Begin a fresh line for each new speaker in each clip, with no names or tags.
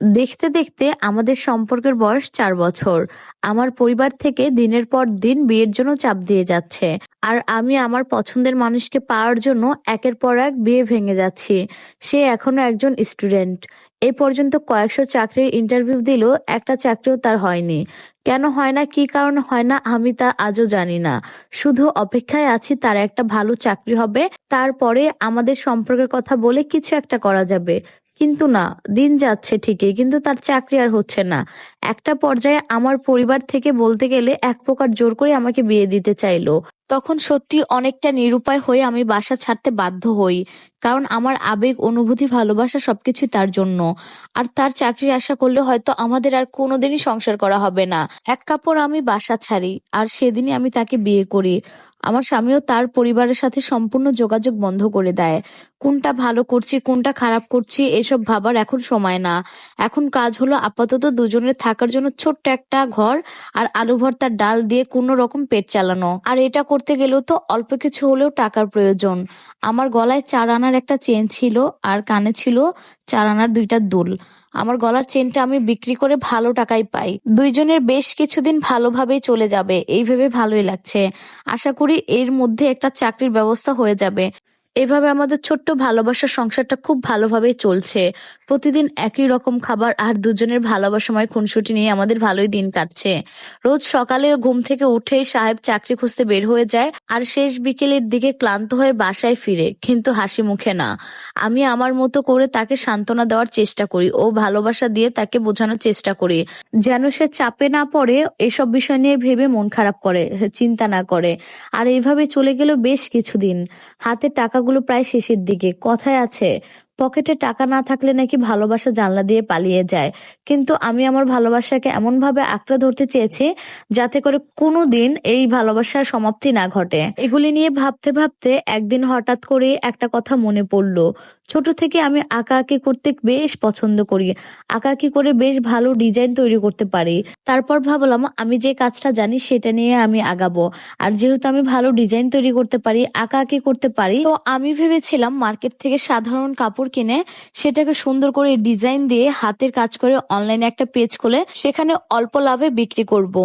দেখতে দেখতে আমাদের সম্পর্কের বয়স চার বছর। আমার পরিবার থেকে দিনের পর দিন বিয়ের জন্য চাপ দিয়ে যাচ্ছে। আর আমি আমার পছন্দের মানুষকে পাওয়ার জন্য একের পর এক বিয়ে ভেঙে যাচ্ছি। সে এখনও একজন স্টুডেন্ট। এ পর্যন্ত কয়েকশো চাকরির ইন্টারভিউ দিলেও একটা চাকরিও তার হয়নি। কেন হয় না, কি কারণে হয় না, আমি তা আজও জানি না। শুধু অপেক্ষায় আছি তার একটা ভালো চাকরি হবে, তারপরে আমাদের সম্পর্কের কথা বলে কিছু একটা করা যাবে। কিন্তু না, দিন যাচ্ছে ঠিকই, কিন্তু তার চাকরি আর হচ্ছে না। একটা পর্যায়ে আমার পরিবার থেকে বলতে গেলে এক প্রকার জোর করে আমাকে বিয়ে দিতে চাইলো। তখন সত্যি অনেকটা নিরুপায় হয়ে আমি বাসা ছাড়তে বাধ্য হই, কারণ আমার আবেগ, অনুভূতি, ভালোবাসা সবকিছু তার জন্য। আর তার চাকরির আশা করলে হয়তো আমাদের আর কোনোদিনই সংসার করা হবে না। এক কাপড় আমি বাসা ছাড়ি, আর সেদিনই আমি তাকে বিয়ে করি। আমার স্বামীও তার পরিবারের সাথে সম্পূর্ণ যোগাযোগ বন্ধ করে দেয়। কোনটা ভালো করছি, কোনটা খারাপ করছি, এসব ভাবার এখন সময় না। এখন কাজ হলো আপাতত দুজনের থাকার জন্য ছোট্ট একটা ঘর আর আলু ভর্তার ডাল দিয়ে কোনো রকম পেট চালানো। আর এটা করতে গেলেও তো অল্প কিছু হলেও টাকার প্রয়োজন। আমার গলায় চার আনার একটা চেন ছিল আর কানে ছিল চার আনার দুইটা দুল। আমার গলার চেনটা আমি বিক্রি করে ভালো টাকাই পাই। দুইজনের বেশ কিছুদিন ভালোভাবেই চলে যাবে। এই ভেবে ভালোই লাগছে। আশা করি এর মধ্যে একটা চাকরির ব্যবস্থা হয়ে যাবে। এভাবে আমাদের ছোট্ট ভালোবাসার সংসারটা খুব ভালোভাবেই চলছে। প্রতিদিন একই রকম খাবার আর দুজনের ভালোবাসাময় খুনসুটি নিয়ে আমাদের ভালোই দিন কাটছে। রোজ সকালে ঘুম থেকে উঠেই সাহেব চাকরি খুঁজতে বের হয়ে যায় আর শেষ বিকেলের দিকে ক্লান্ত হয়ে বাসায় ফিরে, কিন্তু হাসি মুখে না। আমি আমার মতো করে তাকে সান্ত্বনা দেওয়ার চেষ্টা করি, ও ভালোবাসা দিয়ে তাকে বোঝানোর চেষ্টা করি। যেন সে চাপে না পড়ে, এসব বিষয় নিয়ে ভেবে মন খারাপ করে, চিন্তা না করে। আর এইভাবে চলে গেল বেশ কিছুদিন। হাতে টাকাগুলো প্রায় শেষের দিকে কথায় আছে পকেটে টাকা না থাকলে নাকি ভালোবাসা জানলা দিয়ে পালিয়ে যায়। কিন্তু আমি আমার ভালোবাসাকে এমন ভাবে আঁকড়ে ধরতে চেয়েছি যাতে করে কোনো দিন এই ভালোবাসার সমাপ্তি না ঘটে। এগুলি নিয়ে ভাবতে ভাবতে একদিন হঠাৎ করে একটা কথা মনে পড়ল। ছোট থেকে আমি আঁকাআঁকি করতে বেশ পছন্দ করি। আঁকা আঁকাআঁকি করে বেশ ভালো ডিজাইন তৈরি করতে পারি। তারপর ভাবলাম আমি যে কাজটা জানি সেটা নিয়ে আমি আগাবো। আর যেহেতু আমি ভালো ডিজাইন তৈরি করতে পারি, আঁকাআঁকি করতে পারি, তো আমি ভেবেছিলাম মার্কেট থেকে সাধারণ কাপড় কিনে সেটাকে সুন্দর করে ডিজাইন দিয়ে হাতের কাজ করে অনলাইনে একটা পেজ খুলে সেখানে অল্প লাভে বিক্রি করব।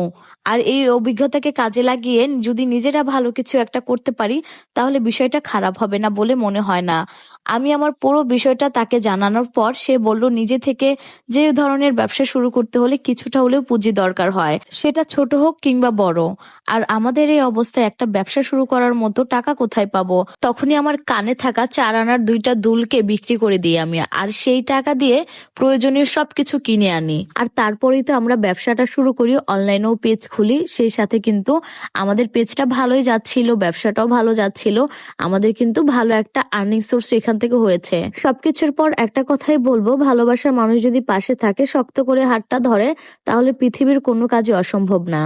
আর এই অভিজ্ঞতাকে কাজে লাগিয়ে যদি নিজেরা ভালো কিছু একটা করতে পারি, তাহলে বিষয়টা খারাপ হবে না বলে মনে হয় না। আমি আমার পুরো বিষয়টা তাকে জানানোর পর সে বলল, নিজে থেকে যে ধরনের ব্যবসা শুরু করতে হলে কিছুটা হলেও পুঁজি দরকার হয়। সেটা ছোট হোক কিংবা বড়। আর আমাদের এই অবস্থায় একটা ব্যবসা শুরু করার মতো টাকা কোথায় পাবো? তখনই আমার কানে থাকা চার আনার দুইটা দুলকে বিক্রি করে দিই আমি। আর সেই টাকা দিয়ে প্রয়োজনীয় সবকিছু কিনে আনি। আর তারপরেই তো আমরা ব্যবসাটা শুরু করি, অনলাইনেও পেজ খুলি। সেই সাথে কিন্তু আমাদের পেজটা ভালোই যাচ্ছিল, ব্যবসাটাও ভালো যাচ্ছিল। আমাদের কিন্তু ভালো একটা আর্নিং সোর্স এখান থেকে হয়েছে। সবকিছুর পর একটা কথাই বলব, ভালোবাসার মানুষ যদি পাশে থাকে, শক্ত করে হাতটা ধরে, তাহলে পৃথিবীর কোনো কাজই অসম্ভব না।